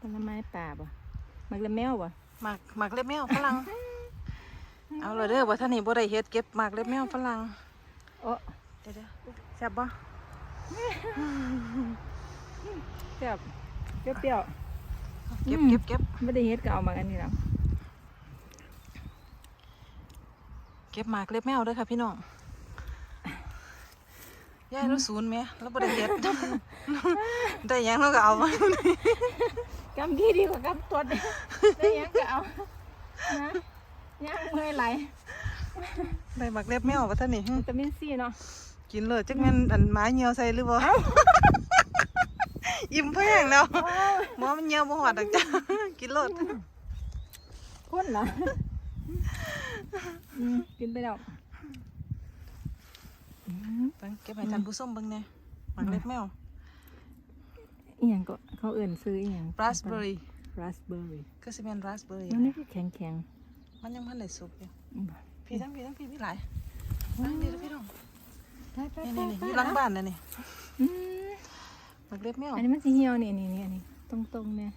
ผลไม้ป่าบ่มักละแมวบ่หมากหมากเล็บแมวฝรั่ง เอาเลยเด้อว่าท่านนี่บ่ได้เฮ็ดเก็บหมากเล็บแมวฝรั่งโอ้เดี๋ยวๆแซ่บบ่เปรี้ยวเปรี้ยวเปรี้ยวเก็บอืมเก็บเก็บไม่ได้เฮ็ดก็เอามาอันนี้แล้วเก็บหมากเล็บแมวเด้อค่ะพี่น้อง ยายเราศูนย์แม่เราบ่ได้เฮ็ด ได้หยังเราก็เอามากำที่ดีกว่ากำตัวเด้ได้หยังก็เอานะย่างเมื่อยไหลได้หมากเล็บแมวว่าท่านนี่วิตามินซีเนาะกินเลยจักแม่นอันไม้เหี่ยวใส่หรือบ่อิ่มแพงแล้วหมอมันเหี่ยวบ่ฮอดดอกจ้ะกินโลดข้นเหรออืมกินไปแล้วอืม เบิ่งเก็บให้ท่านผู้ชมเบิ่งแหน่หมากเล็บแมวอีหยังก็เขาเอิ่นซื้ออีหยัง raspberry ราสเบอร์รี่ก็สิเป็น raspberry แล้วนี่ก็แข็งแข็งมันยังพันได้สุกอยู่ๆอืมพี่ทั้งพี่ทั้งพี่มีหลายนั่งนี่แล้วพี่น้องไปไปนี่ไปนี่นี่ไปอยู่หลังบ้านนะนี่อืมหมากเล็บแมวอันนี้มันสีเหี่ยวนี่นี่นี่อันนี้ตรงตรงๆเนี่ย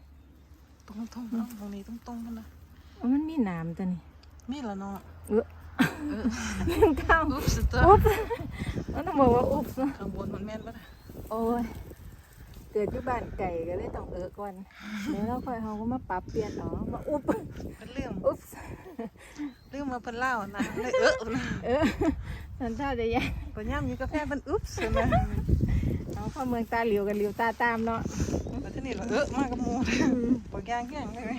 ตรงตรงๆเนาะตรงนี้ตรงตรงๆมันนะอ๋อมันมีหนามตัวนี้มีละเนาะเออ เออข้าวอุ๊บสุดตัวอุ๊บมันต้องบอกว่าอุ๊บเนอะข้างบนมันแม่นปะโอ้ยเกิดที่บ้านไก่ก็เลยต้องเออก่อนเดี๋ยวเราค่อยเขาก็มาปรับเปลี่ยนเนาะมาอุ๊บเป็นเรื่องอุ๊บเรื่องมาเพิ่นเล่านะเลยเออนะเออสันท่าจะยังปัญญามมีกาแฟเพิ่นอุ๊บใช่ไหมเอาเข้าเมืองตาเหลียวกันเหลียวตาตามเนาะแล้วทีนี้เราเออมากับหมูปากยางแข็งเลย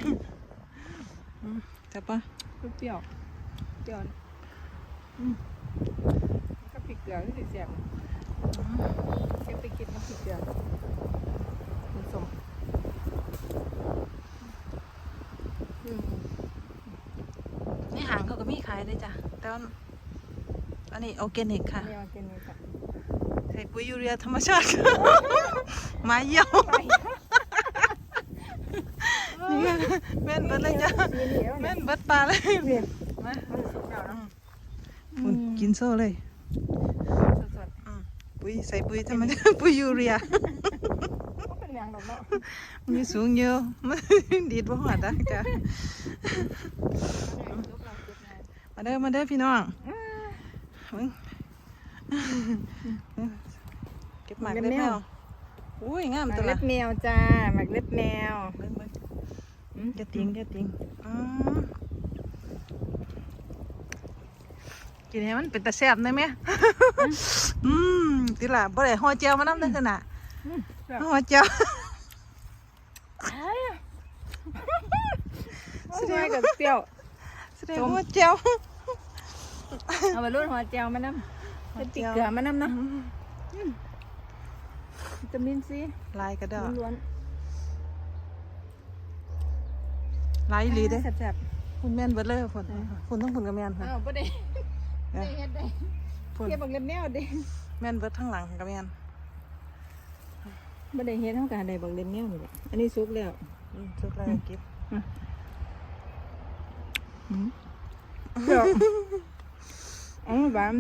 อืมจับปะเปรี้ยวเปรี้ยวนะอืม ก็พริกเกลือที่เสียบเก็บไปกินน้ำพริกเกลือมันสมอืมนี่หางเขาก็มีขายเลยจ้ะ แต่ว่าอันนี้ออร์แกนิกค่ะอันนี้เอากินเลยค่ะใส่ปุ๋ยยูเรียธรรมชาติไม้เหี่ยวนี่ไงแม่นเบิดเลยจ้ะสีเหลียวแม่เนี่ยนเบิดปลาเลยเรียนมา มันสุกแล้วเนาะคุณกินโซ่เลย สดอืมปุ๋ยใส่ปุ๋ยธรรมชาติปุ๋ยยูเรียๆก็เป็นอย่างดอกเนาะมีสูงเยอะ มันดีดบ่หอดอะจ้ะมาเด้อมาเด้อพี่น้องเบิ่งเก็บหมากเล็บแมวอุ้ยงามหมักตัวเล็ละบแมวจ้าหมักเล็บแมว เบิ่งเบิ่งอืม อย่าติงอย่าติงอืม กินให้มันเป็นตาแซ่บได้ไหมอืมติล่ะบ่ได้ห่อเจียวมานำได้ขนาดอืมแบบห่อเจียวแสดงกับเปรี้ยวแสดงว่าเจียวเอาไปรุ่นหัวเจียวมานำเป็นติกเกลือมานำเนาะวิตามินซีลายกระดอกล้วนลายอีหลีเด้แซ่บคุณแม่นเบิดเลยฝนฝนต้องฝนกับแม่นๆค่ะอ้าวบ่ได้ ได้เฮ็ดได้ฝนเก็บบักเล็บแมวเด้แม่นเบิดทั้งหลังกับแม่นบ่ได้เฮ็ดเท่ากันได้บักเล็บแมวนี่แหละอันนี้สุกแล้วอืมสุดเลยเก็บอืมเปรี้ยวอ๋อหวาน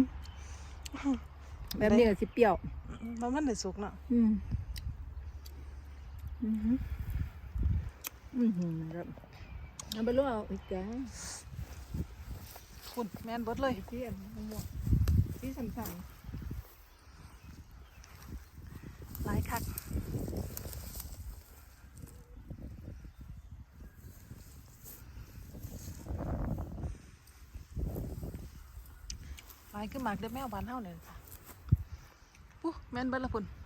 แบบนี้ก็สิเปรี้ยวบ่มันได้สุกเนาะอืมอืมฮึอืมฮึครับเอาไปลวกเอาอีกแกง คุณแม่นเบิดเลยที่อันม่วงที่สั่นหลายคักหลายคือหมากเล็บแมวบ้านเฮาเลยค่ะปุ๊แม่นเบิดละพุ่นๆ